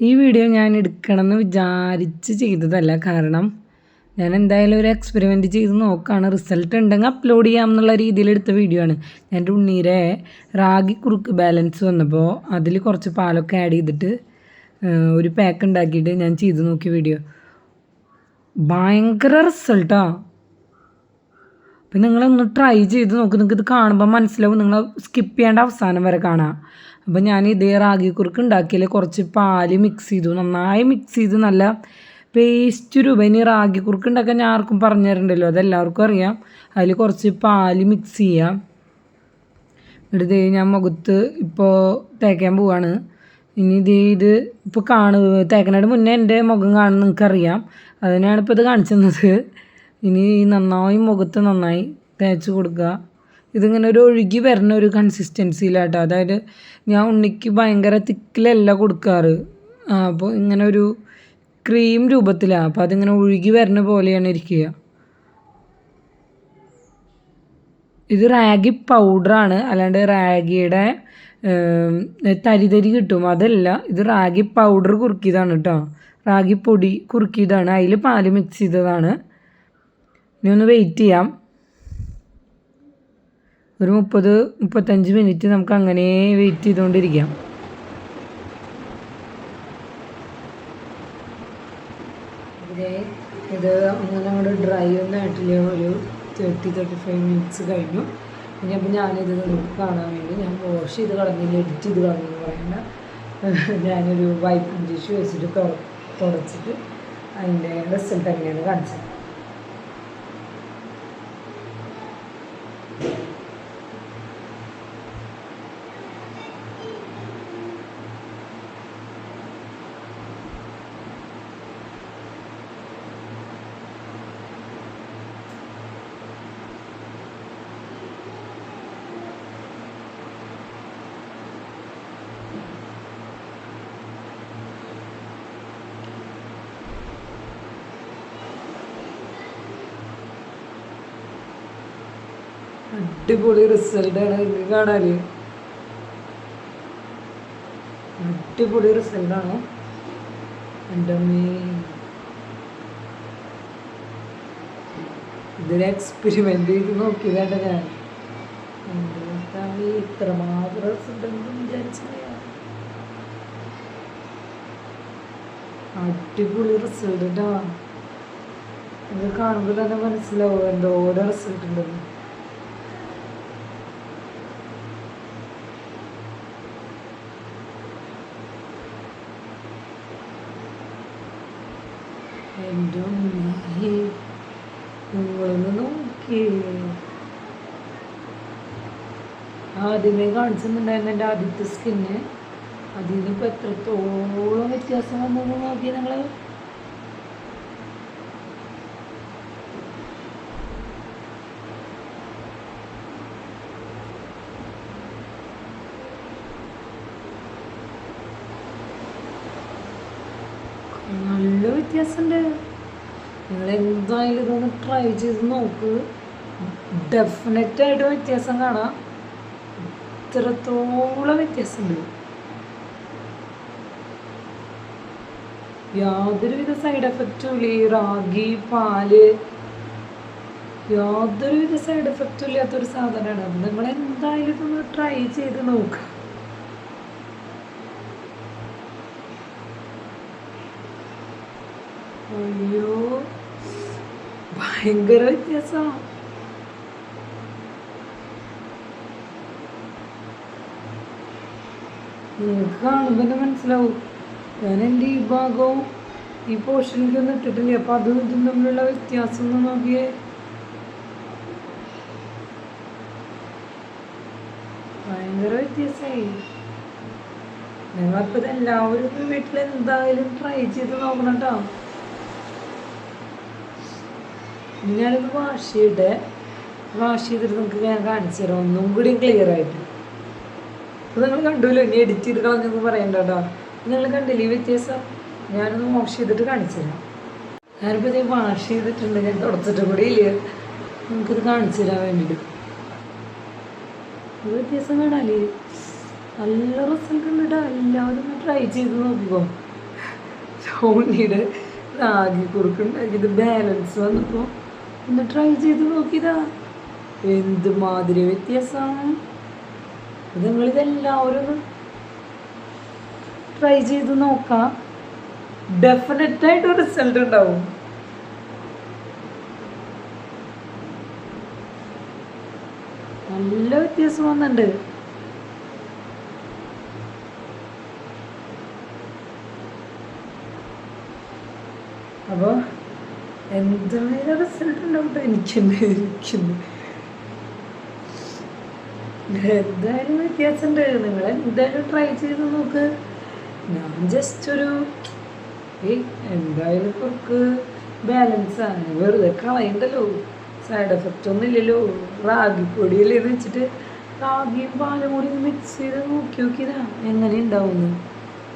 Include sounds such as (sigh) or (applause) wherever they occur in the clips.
ഈ വീഡിയോ ഞാൻ എടുക്കണമെന്ന് വിചാരിച്ച് ചെയ്തതല്ല. കാരണം ഞാൻ എന്തായാലും ഒരു എക്സ്പെരിമെന്റ് ചെയ്ത് നോക്കുകയാണ് റിസൾട്ട് ഉണ്ടെങ്കിൽ അപ്ലോഡ് ചെയ്യാം എന്നുള്ള രീതിയിൽ എടുത്ത വീഡിയോ ആണ്. ഞാൻ ഉണ്ണീരെ റാഗി കുറുക്ക് ബാലൻസ് വന്നപ്പോൾ അതിൽ കുറച്ച് പാലൊക്കെ ആഡ് ചെയ്തിട്ട് ഒരു പാക്ക് ഉണ്ടാക്കിയിട്ട് ഞാൻ ചെയ്ത് നോക്കിയ വീഡിയോ ഭയങ്കര റിസൾട്ടാണ് അപ്പം നിങ്ങളൊന്ന് ട്രൈ ചെയ്ത് നോക്ക്. നിങ്ങൾക്ക് ഇത് കാണുമ്പോൾ മനസ്സിലാവും. നിങ്ങൾ സ്കിപ്പ് ചെയ്യേണ്ട അവസാനം വരെ കാണാം. അപ്പം ഞാൻ ഇതേ റാഗി കുറുക്ക് ഉണ്ടാക്കിയാൽ കുറച്ച് പാൽ മിക്സ് ചെയ്തു. നന്നായി മിക്സ് ചെയ്ത് നല്ല പേസ്റ്റ് രൂപ. ഇനി റാഗി കുറുക്ക് ഉണ്ടാക്കാൻ ഞാൻ ആർക്കും പറഞ്ഞു തരണ്ടല്ലോ അതെല്ലാവർക്കും അറിയാം. അതിൽ കുറച്ച് പാൽ മിക്സ് ചെയ്യാം. എന്നിട്ട് ഞാൻ മുഖത്ത് ഇപ്പോൾ തേക്കാൻ പോവാണ്. ഇനി ഇത് ഇത് ഇപ്പോൾ കാണു. തേക്കണയുടെ മുന്നേ എന്റെ മുഖം കാണുന്ന നിങ്ങൾക്കറിയാം അതിനാണ് ഇപ്പോൾ ഇത് കാണിച്ചു തന്നത്. ഇനി ഈ നന്നായി മുഖത്ത് നന്നായി തേച്ച് കൊടുക്കുക. ഇതിങ്ങനെ ഒരു ഒഴുകി വരുന്ന ഒരു കൺസിസ്റ്റൻസിയിലാട്ടോ അതായത് ഞാൻ ഉണ്ണിക്ക് ഭയങ്കര തിക്കിലല്ല കൊടുക്കാറ്. അപ്പോൾ ഇങ്ങനെ ഒരു ക്രീം രൂപത്തിലാണ് അപ്പോൾ അതിങ്ങനെ ഒഴുകി വരുന്ന പോലെയാണ് ഇരിക്കുക. ഇത് റാഗി പൗഡറാണ് അല്ലാണ്ട് റാഗിയുടെ തരിതരി തരി തരി കിട്ടും. അതല്ല ഇത് റാഗി പൗഡർ കുറുക്കിയതാണ് കേട്ടോ റാഗി പൊടി കുറുക്കിയതാണ്. അതിൽ പാൽ മിക്സ് ചെയ്തതാണ്. ഇനി ഒന്ന് വെയിറ്റ് ചെയ്യാം. ഒരു മുപ്പത് മുപ്പത്തഞ്ച് മിനിറ്റ് നമുക്ക് അങ്ങനെ വെയിറ്റ് ചെയ്തുകൊണ്ടിരിക്കാം ഇതേ അങ്ങനെ അങ്ങോട്ട് ഡ്രൈ ഒന്നും ആയിട്ടില്ല ഒരു തേർട്ടി തേർട്ടി ഫൈവ് മിനിറ്റ്സ് കഴിഞ്ഞു. ഇനി അപ്പോൾ ഞാനിത് നിങ്ങൾക്ക് കാണാൻ വേണ്ടി ഞാൻ വാഷ് ചെയ്ത് കളഞ്ഞില്ല എഡിറ്റ് ചെയ്ത് കളഞ്ഞെന്ന് പറയണ്ട. (laughs) ഞാനൊരു വൈപ്പിംഗ് ടിഷ്യൂ വെച്ചിട്ട് തുട- തുടച്ചിട്ട് അതിന്റെ റിസൾട്ട് എങ്ങനെയാണ് കാണിച്ചത്. അടിപൊളി റിസൾട്ടാണ് നിങ്ങൾക്ക് കാണാൻ അടിപൊളി റിസൾട്ടാണ് എന്റെ അമ്മേ. ഇതൊരു എക്സ്പെരിമെന്റ് ചെയ്ത് ഞാൻ. എന്റെ റിസൾട്ട് ഉണ്ടെന്ന് വിചാരിച്ചില്ല അടിപൊളി റിസൾട്ട് കാണുമ്പോ തന്നെ മനസ്സിലാവും എന്തോരം റിസൾട്ട് ഉണ്ടെന്ന്. എന്റെ നിങ്ങളൊന്ന് നോക്കിയേ ആദ്യമേ കാണിച്ചിട്ടുണ്ടായിരുന്നു എന്റെ ആദ്യത്തെ സ്കിന്ന് അതിൽ നിന്ന് എത്രത്തോളം വ്യത്യാസം വന്നു നോക്കി നിങ്ങൾ നല്ല വ്യത്യാസമുണ്ട് നിങ്ങൾ എന്തായാലും ഇതൊന്ന് ട്രൈ ചെയ്ത് നോക്ക്. ഡെഫിനറ്റായിട്ട് വ്യത്യാസം കാണാം. ഇത്രത്തോളം വ്യത്യാസമുണ്ട് യാതൊരുവിധ സൈഡ് എഫക്റ്റും ഇല്ല. ഈ റാഗി പാൽ യാതൊരുവിധ സൈഡ് എഫക്റ്റും ഇല്ലാത്തൊരു സാധനമാണ് നിങ്ങൾ എന്തായാലും ഇതൊന്ന് ട്രൈ ചെയ്ത് നോക്കുക അയ്യോ ഭയങ്കര വ്യത്യാസമാണ് നിങ്ങൾക്ക് കാണുമ്പോൾ മനസ്സിലാവും. ഞാൻ എന്റെ ഈ ഭാഗവും ഈ പോർഷനിലേക്കൊന്നും ഇട്ടിട്ടില്ല. അപ്പൊ അതും ഇതും തമ്മിലുള്ള വ്യത്യാസം ഒന്ന് നോക്കിയേ. ഭയങ്കര വ്യത്യാസമായി നിങ്ങളപ്പോൾ ഇപ്പൊ വീട്ടിൽ എന്തായാലും ട്രൈ ചെയ്ത് നോക്കണം കേട്ടോ ഇനി ഞാനിത് വാഷ് ചെയ്യട്ടെ വാഷ് ചെയ്തിട്ട് നിങ്ങൾക്ക് ഞാൻ കാണിച്ചു തരാം. ഒന്നും കൂടി ക്ലിയർ ആയിട്ട്. അപ്പോൾ നിങ്ങൾ കണ്ടുല്ലോ ഇനി എഡിറ്റ് ചെയ്ത് കളഞ്ഞൊന്നും പറയണ്ട കേട്ടോ. നിങ്ങൾ കണ്ടില്ലേ വ്യത്യാസം? ഞാനൊന്ന് വാഷ് ചെയ്തിട്ട് കാണിച്ചു തരാം. ഞാനിപ്പോൾ ഇത് വാഷ് ചെയ്തിട്ടുണ്ട് ഞാൻ തുടച്ചിട്ട് കൂടി ഇല്ല? നിങ്ങൾക്കിത് കാണിച്ചു തരാൻ വേണ്ടിയിട്ട്. വ്യത്യാസം കാണാല്ലേ? നല്ല റിസൾട്ട് ഉണ്ട് കേട്ടോ എല്ലാവരും ട്രൈ ചെയ്ത് നോക്കിക്കോ. സോണിയുടെ റാഗി കുറുക്കുണ്ടാക്കിയത് ബാലൻസ് വന്നപ്പോൾ ഒന്ന് ട്രൈ ചെയ്ത് നോക്കിയതാ. എന്ത് മാതിരി വ്യത്യാസം ഇത് നിങ്ങളിതെല്ലാവരും ഒന്ന് ട്രൈ ചെയ്ത് നോക്കാം. ഡെഫിനറ്റ് ആയിട്ട് റിസൾട്ട് ഉണ്ടാവും. നല്ല വ്യത്യാസം വന്നിട്ടുണ്ട് അപ്പോൾ എന്തായാലും റിസൾട്ട് ഉണ്ടാവും എനിക്കുണ്ട് എനിക്കുണ്ട് എന്തായാലും വ്യത്യാസമുണ്ട് നിങ്ങൾ എന്തായാലും ട്രൈ ചെയ്ത് നോക്ക്. ഞാൻ ജസ്റ്റ് ഒരു ഏയ് എന്തായാലും കുറക്ക് ബാലൻസ് ആണ്. വെറുതെ കളയണ്ടല്ലോ. സൈഡ് എഫക്റ്റ് ഒന്നും ഇല്ലല്ലോ. റാഗിപ്പൊടിയല്ലേന്ന് വെച്ചിട്ട് റാഗിയും പാലും കൂടി മിക്സ് ചെയ്ത് നോക്കി നോക്കിയതാ എങ്ങനെ ഉണ്ടാവുന്നു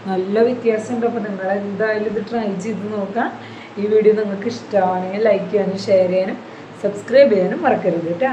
നല്ല വ്യത്യാസമുണ്ട്. അപ്പോൾ നിങ്ങൾ എന്തായാലും ഇത് ട്രൈ ചെയ്ത് നോക്കാം. ഈ വീഡിയോ നിങ്ങൾക്ക് ഇഷ്ടമാണെങ്കിൽ ലൈക്ക് ചെയ്യാനും ഷെയർ ചെയ്യാനും സബ്സ്ക്രൈബ് ചെയ്യാനും മറക്കരുത് കേട്ടോ.